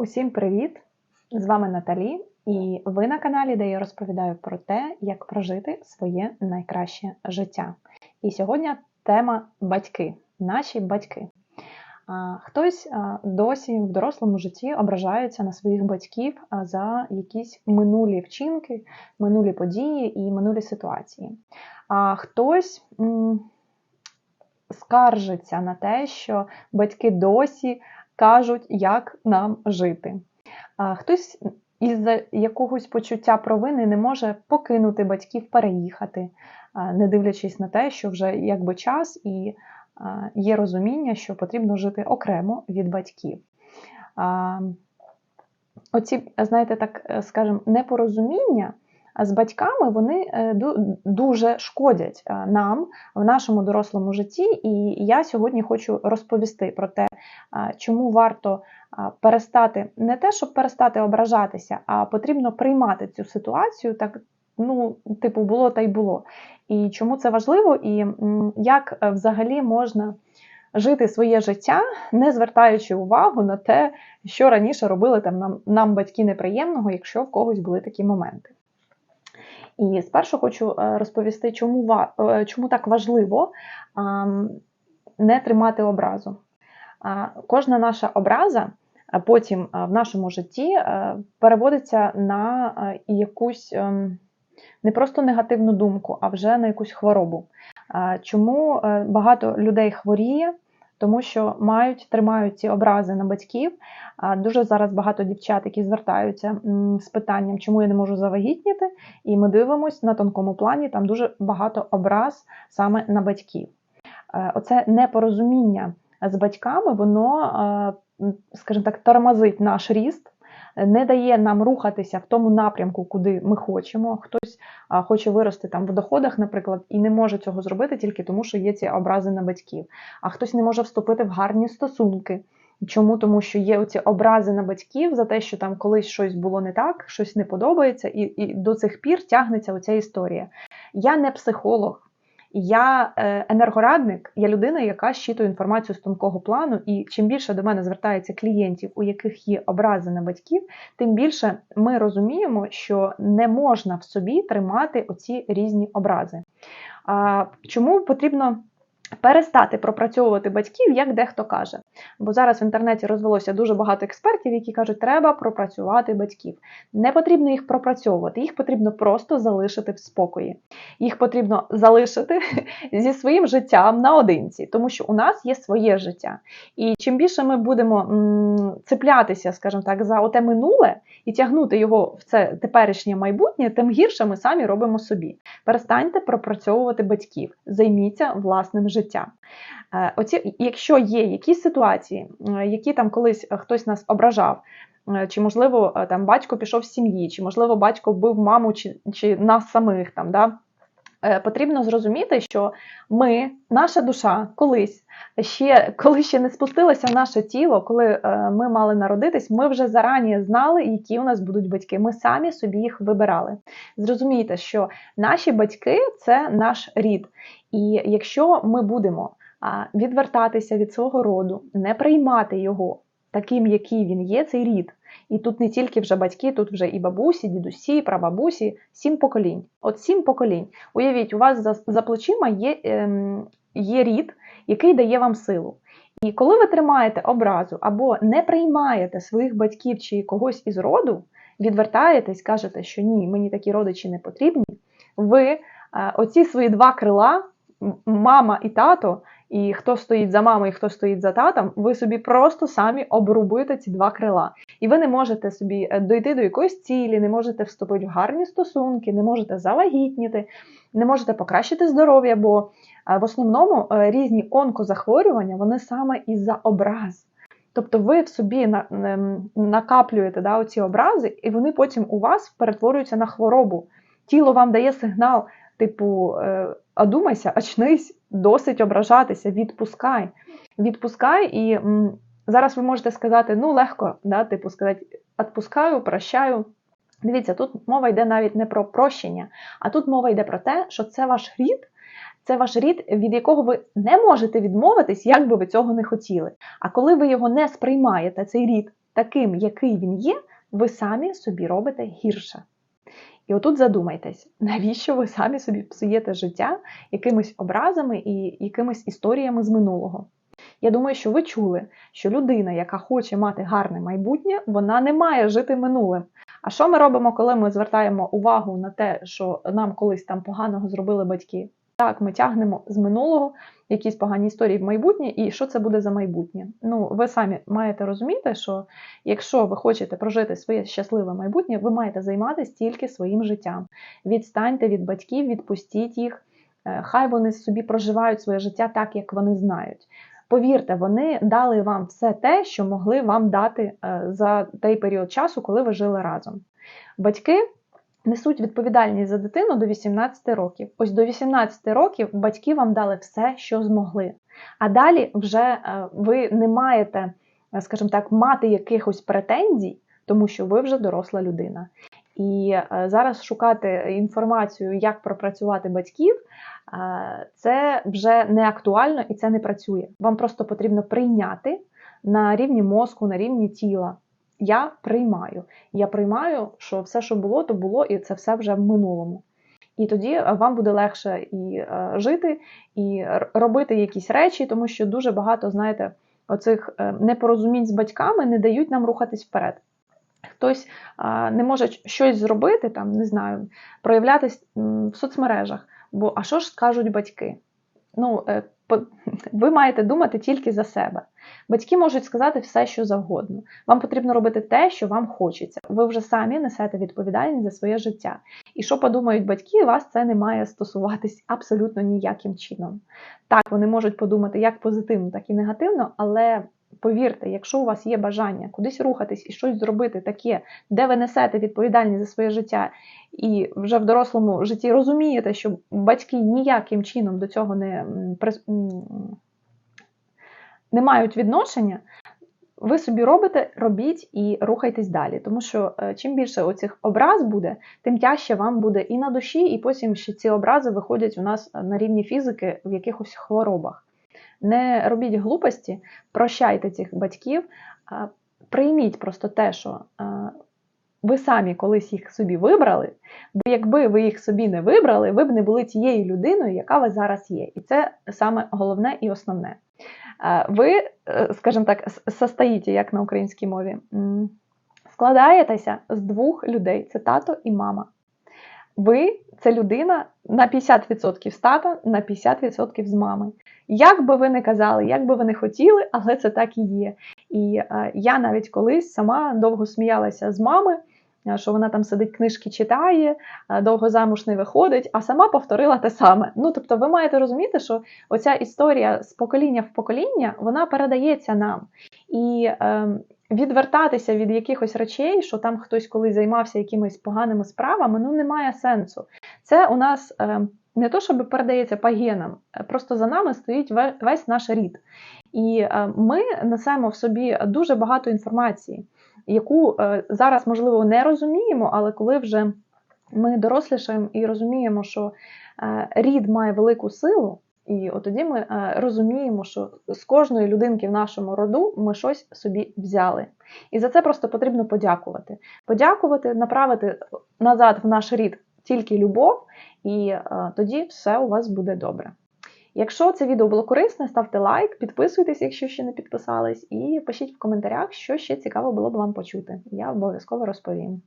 Усім привіт! З вами Наталі, і ви на каналі, де я розповідаю про те, як прожити своє найкраще життя. І сьогодні тема батьки, наші батьки. Хтось досі в дорослому житті ображається на своїх батьків за якісь минулі вчинки, минулі події і минулі ситуації. А хтось скаржиться на те, що батьки досі кажуть, як нам жити. А Хтось із якогось почуття провини не може покинути батьків, переїхати, не дивлячись на те, що вже якби час і є розуміння, що потрібно жити окремо від батьків. Оці, знаєте, так е, скажемо, непорозуміння з батьками вони е, дуже шкодять е, нам в нашому дорослому житті. І я сьогодні хочу розповісти про те, чому варто перестати не те, щоб перестати ображатися, а потрібно приймати цю ситуацію так. Ну, типу, було та й було. І чому це важливо, і як е, взагалі можна жити своє життя, не звертаючи увагу на те, що раніше робили там нам нам батьки неприємного, якщо в когось були такі моменти. І спершу хочу е, розповісти, чому е, чому так важливо не тримати образу. Кожна наша образа потім в нашому житті е, переводиться на якусь ем, не просто негативну думку, а вже на якусь хворобу. Чому багато людей хворіє? Тому що мають, тримають ці образи на батьків. Дуже зараз багато дівчат, які звертаються з питанням, чому я не можу завагітніти, і ми дивимося на тонкому плані, там дуже багато образ саме на батьків. Е, оце непорозуміння з батьками, воно, е, скажімо так, тормозить наш ріст не дає нам рухатися в тому напрямку, куди ми хочемо. Хтось хоче вирости там в доходах, наприклад, і не може цього зробити тільки тому, що є ці образи на батьків. А хтось не може вступити в гарні стосунки. Чому? Тому що є оці образи на батьків за те, що там колись щось було не так, щось не подобається, і і до цих пір тягнеться оця історія. Я не психолог, я е, енергорадник, я людина, яка щитує інформацію з тонкого плану, і чим більше до мене звертається клієнтів, у яких є образи на батьків, тим більше ми розуміємо, що не можна в собі тримати оці різні образи. Чому потрібно Перестати пропрацьовувати батьків, як дехто каже. Бо зараз в інтернеті розвелося дуже багато експертів, які кажуть, треба пропрацювати батьків. Не потрібно їх пропрацьовувати, їх потрібно просто залишити в спокої. Їх потрібно залишити зі своїм життям наодинці, тому що у нас є своє життя. І чим більше ми будемо цеплятися, скажімо так, за оте минуле і тягнути його в це теперішнє майбутнє, тим гірше ми самі робимо собі. Перестаньте пропрацьовувати батьків, займіться власним життям життя. Е, оці, Якщо є якісь ситуації, е, які там колись хтось нас ображав, е, чи, можливо, там батько пішов з сім'ї, чи, можливо, батько вбив маму чи чи нас самих там. да, потрібно зрозуміти, що ми, наша душа, колись ще коли ще не спустилося наше тіло, коли ми мали народитись, ми вже зарані знали, які у нас будуть батьки. Ми самі собі їх вибирали. Зрозумійте, що наші батьки це наш рід. І якщо ми будемо відвертатися від свого роду, не приймати його таким, який він є, цей рід. І тут не тільки вже батьки, тут вже і бабусі, дідусі, прабабусі, сім поколінь. От сім поколінь. Уявіть, у вас за, за плечима є, ем, є рід, який дає вам силу. І коли ви тримаєте образу або не приймаєте своїх батьків чи когось із роду, відвертаєтесь, кажете, що ні, мені такі родичі не потрібні, ви е, оці свої два крила, мама і тато, і хто стоїть за мамою, і хто стоїть за татом, ви собі просто самі обрубуєте ці два крила. І ви не можете собі е, дойти до якоїсь цілі, не можете вступити в гарні стосунки, не можете завагітніти, не можете покращити здоров'я, бо е, в основному е, різні онкозахворювання вони саме із-за образ. Тобто ви в собі накаплюєте да, оці образи, і вони потім у вас перетворюються на хворобу. Тіло вам дає сигнал, типу, одумайся, очнись, досить ображатися, відпускай. Відпускай, і м, зараз ви можете сказати, ну, легко, да, типу сказати, відпускаю, прощаю. Дивіться, тут мова йде навіть не про прощення, а тут мова йде про те, що це ваш рід. Це ваш рід, від якого ви не можете відмовитись, як би ви цього не хотіли. А коли ви його не сприймаєте, цей рід, таким, який він є, ви самі собі робите гірше. І отут задумайтесь, навіщо ви самі собі псуєте життя якимись образами і якимись історіями з минулого. Я думаю, що ви чули, що людина, яка хоче мати гарне майбутнє, вона не має жити минулим. А що ми робимо, коли ми звертаємо увагу на те, що нам колись там поганого зробили батьки? Так, ми тягнемо з минулого якісь погані історії в майбутнє, і що це буде за майбутнє? Ну, ви самі маєте розуміти, що якщо ви хочете прожити своє щасливе майбутнє, ви маєте займатися тільки своїм життям. Відстаньте від батьків, відпустіть їх, е, хай вони собі проживають своє життя так, як вони знають. Повірте, вони дали вам все те, що могли вам дати е, за той період часу, коли ви жили разом. Батьки несуть відповідальність за дитину до 18 років. Ось до 18 років батьки вам дали все, що змогли. А далі вже е, ви не маєте, е, скажімо так, мати якихось претензій, тому що ви вже доросла людина. І зараз шукати інформацію, як пропрацювати батьків, це вже не актуально і це не працює. Вам просто потрібно прийняти на рівні мозку, на рівні тіла. Я приймаю. Я приймаю, що все, що було, то було, і це все вже в минулому. І тоді вам буде легше і жити, і робити якісь речі, тому що дуже багато, знаєте, оцих е, непорозумінь з батьками не дають нам рухатись вперед. Хтось не може щось зробити, там, не знаю, проявлятись в соцмережах. Бо а що ж скажуть батьки? Ну, е, ви маєте думати тільки за себе. Батьки можуть сказати все, що завгодно. Вам потрібно робити те, що вам хочеться. Ви вже самі несете відповідальність за своє життя. І що подумають батьки, вас це не має стосуватись абсолютно ніяким чином. Так, вони можуть подумати як позитивно, так і негативно, але Повірте, якщо у вас є бажання кудись рухатись і щось зробити таке, де ви несете відповідальність за своє життя, і вже в дорослому житті розумієте, що батьки ніяким чином до цього не, не мають відношення, ви собі робите, робіть і рухайтесь далі. Тому що е, чим більше оцих образ буде, тим тяжче вам буде і на душі, і потім ще ці образи виходять у нас на рівні фізики в якихось хворобах. Не робіть глупості, прощайте цих батьків, прийміть просто те, що ви самі колись їх собі вибрали, бо якби ви їх собі не вибрали, ви б не були тією людиною, яка ви зараз є. І це саме головне і основне. Ви, е, скажімо так, состоїте, як на українській мові, складаєтеся з двох людей: це тато і мама. Ви це людина на 50% з тата, на 50% з мами. Як би ви не казали, як би ви не хотіли, але це так і є. І е, я навіть колись сама довго сміялася з мами, е, що вона там сидить, книжки читає, е, довго замуж не виходить, а сама повторила те саме. Ну тобто, ви маєте розуміти, що оця історія з покоління в покоління вона передається нам. І е, відвертатися від якихось речей, що там хтось колись займався якимись поганими справами, ну немає сенсу. Це у нас. Е, не то, щоб передається по генам, е, просто за нами стоїть весь наш рід. І е, ми несемо в собі дуже багато інформації, яку зараз, можливо, не розуміємо, але коли вже ми дорослішаємо і розуміємо, що рід має велику силу, і от тоді ми розуміємо, що з кожної людинки в нашому роду ми щось собі взяли. І за це просто потрібно подякувати. Подякувати, направити назад в наш рід тільки любов, і е, тоді все у вас буде добре. Якщо це відео було корисне, ставте лайк, підписуйтесь, якщо ще не підписались, і пишіть в коментарях, що ще цікаво було б вам почути. Я обов'язково розповім.